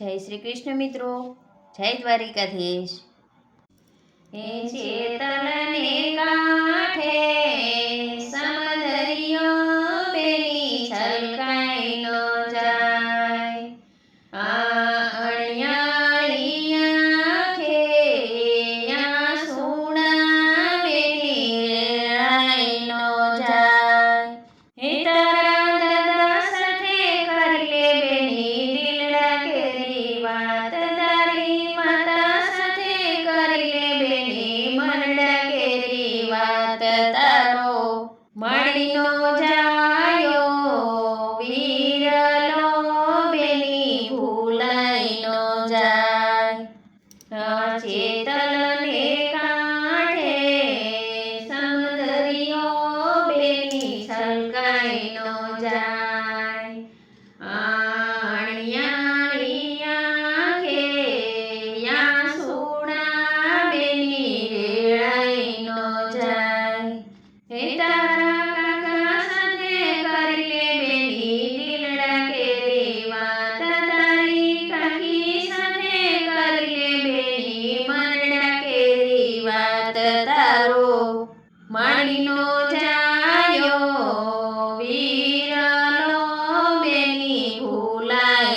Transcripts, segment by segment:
જય શ્રી કૃષ્ણ મિત્રો. જય દ્વારિકાધીશ. એ ચેતનને મણીનો જાયો વીરલો બેની ભૂલાઈનો જાય. ચેતલને કાંઠે સમુદરિયો બેની છલકાઈ નો જાય.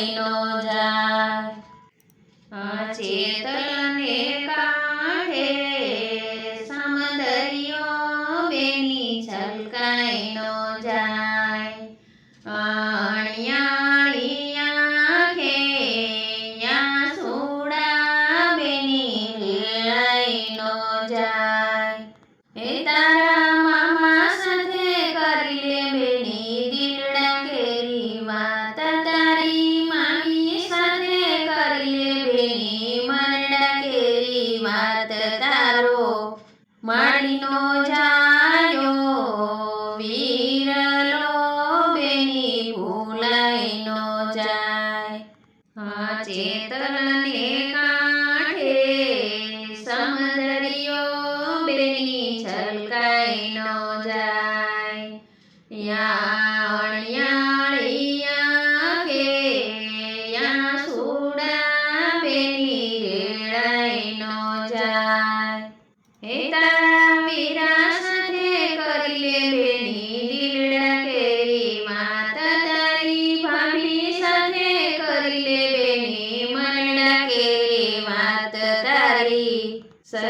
ભૂલાઈ નો જાય આ કાંઠે સમદરિયો બેની છલકાઈ નો જાય બેની રેળાઈ જાય. હે માળીનો જાયો વીરલો બેની ભૂલાઈનો જાય. હા ચેતનને કાઢે સમદરિયો બેની છલકાઈનો જાય. યા So.